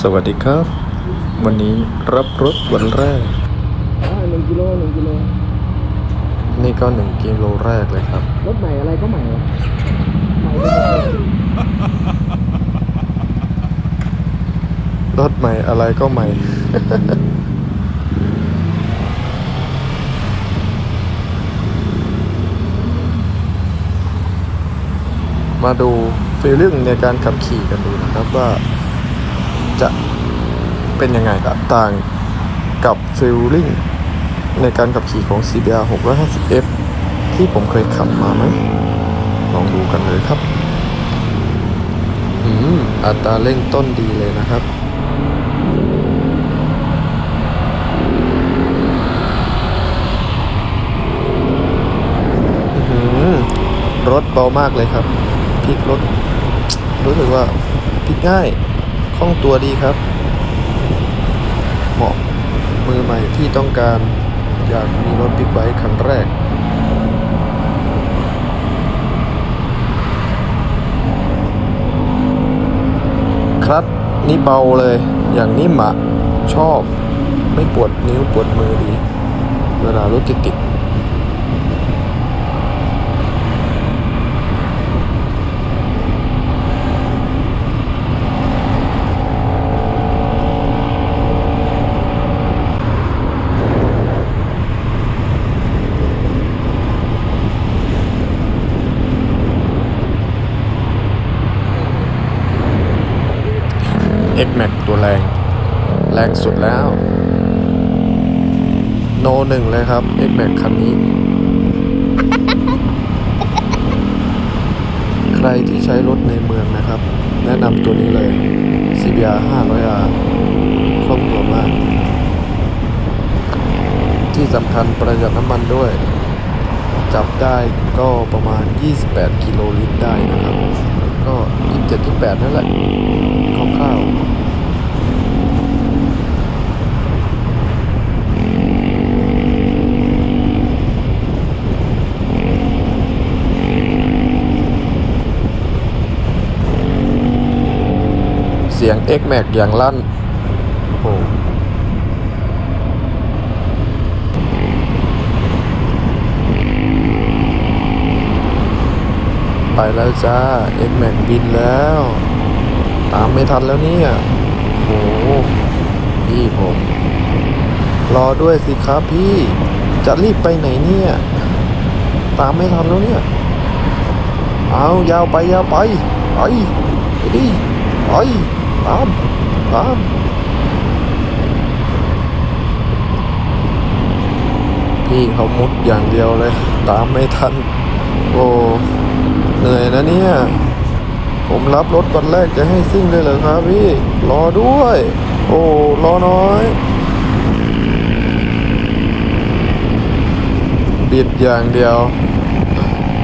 สวัสดีครับ วันนี้รับรถวันแรกอ่าหนึ่งกิโลหนึ่งกิโลนี่ก็หนึ่งกิโลแรกเลยครับ รถใหม่อะไรก็ใหม่วะใหม่ไปหมดเลยรถใหม่อะไรก็ใหม่ มาดูฟีลลิ่งในการขับขี่กันดูนะครับว่า จะเป็นยังไงต่างกับฟีลลิ่งในการขับขี่ของ CBR 650F ที่ผมเคยขับมาไหม ลองดูกันเลยครับ อืมอัตราเร่งต้นดีเลยนะครับอื้อหือรถเบามากเลยครับพลิกรถรู้สึกว่าพลิกง่าย คล่องตัวดีครับ เหมาะมือใหม่ที่ต้องการอยากมีรถบิ๊กไบค์คันแรก ครับนี่เบาเลย อย่างนิ่มอะชอบ ไม่ปวดนิ้วปวดมือดี เวลารถติดติด เอ็กแม็กตัวแรง แรงสุดแล้ว โนหนึ่งเลยครับ X Max คันนี้ ใครที่ใช้รถในเมืองนะครับ แนะนำตัวนี้เลย CBR 500R คล่องตัวมาก ที่สำคัญประหยัดน้ำมันด้วย จับได้ก็ประมาณ 28 กิโลลิตรได้นะครับ ก็ยี่สิบเจ็ดยี่สิแปดนั่นแหละคร่าวๆเสียงเอ็กแม็กอย่างลั่นโอ้ ไปแล้วจ้า X Max บินแล้ว ตามไม่ทันแล้วเนี่ยโอ้โหพี่ผม รอด้วยสิครับพี่ จะรีบไปไหนเนี่ย ตามไม่ทันแล้วเนี่ย เอายาวไปยาวไป ไปไปดิไปตามตามพี่เขามุดอย่างเดียวเลย ตามไม่ทัน โอ้ เหนื่อยนะเนี่ย ผมรับรถวันแรกจะให้ซิ่งเลยเหรอครับพี่ รอด้วย โอ้รอน้อยบิดอย่างเดียว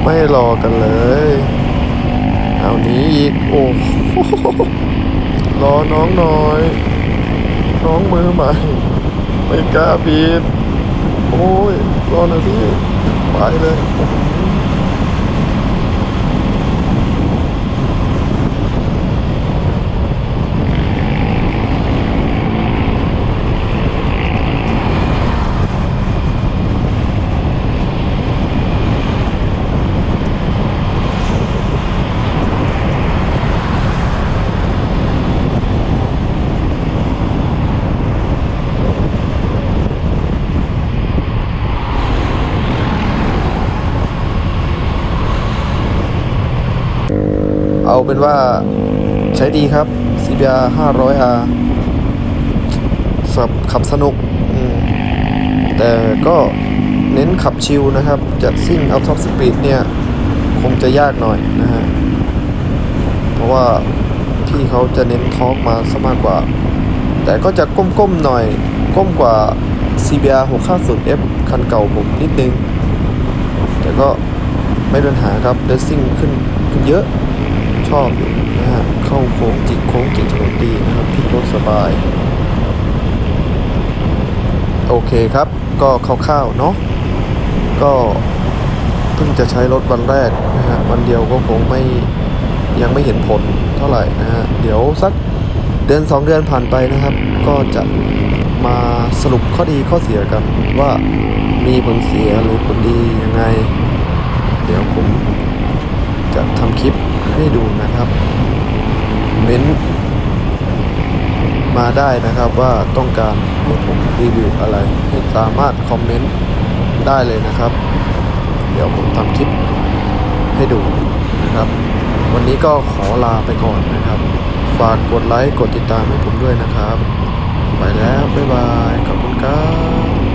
ไม่รอกันเลย เอาหนี้อีก โอ้รอน้องน่อย น้องมือใหม่ ไม่กล้าบิดโอ้ย รอหน่อยพี่ ไปเลย เอาเป็นว่าใช้ดีครับ CBR 500R สับขับสนุก แต่ก็เน้นขับชิลนะครับจะซิ่งเอาท็อปสปีดเนี่ย คงจะยากหน่อยนะฮะ เพราะว่าพี่เขาจะเน้นทอร์กมาซะมากกว่า แต่ก็จะก้มๆหน่อย ก้มกว่า CBR 650F คันเก่าผมนิดนึง แต่ก็ไม่เป็นปัญหาครับเดซิ่งขึ้นขึ้นเยอะ ชอบอยู่นะฮะเข้าโค้งจิกโค้งจิกถนนดีนะครับพลิกรถสบาย โอเคครับ ก็คร่าวๆเนาะก็เพิ่งจะใช้รถวันแรกนะฮะวันเดียวก็คงไม่ยังไม่เห็นผลเท่าไหร่นะฮะเดี๋ยวสักเดือน 2 เดือนผ่านไปนะครับ ก็จะมาสรุปข้อดีข้อเสียกันว่ามีผลเสียหรือผลดียังไง เดี๋ยวผมจะทำคลิป ให้ดูนะครับเม้นมาได้นะครับว่าต้องการให้ผมรีวิวอะไรให้สามารถคอมเมนต์ได้เลยนะครับ เดี๋ยวผมทำคลิปให้ดูนะครับ วันนี้ก็ขอลาไปก่อนนะครับ ฝากกดไลค์กดติดตามให้ผมด้วยนะครับ ไปแล้ว บ๊ายบาย ขอบคุณครับ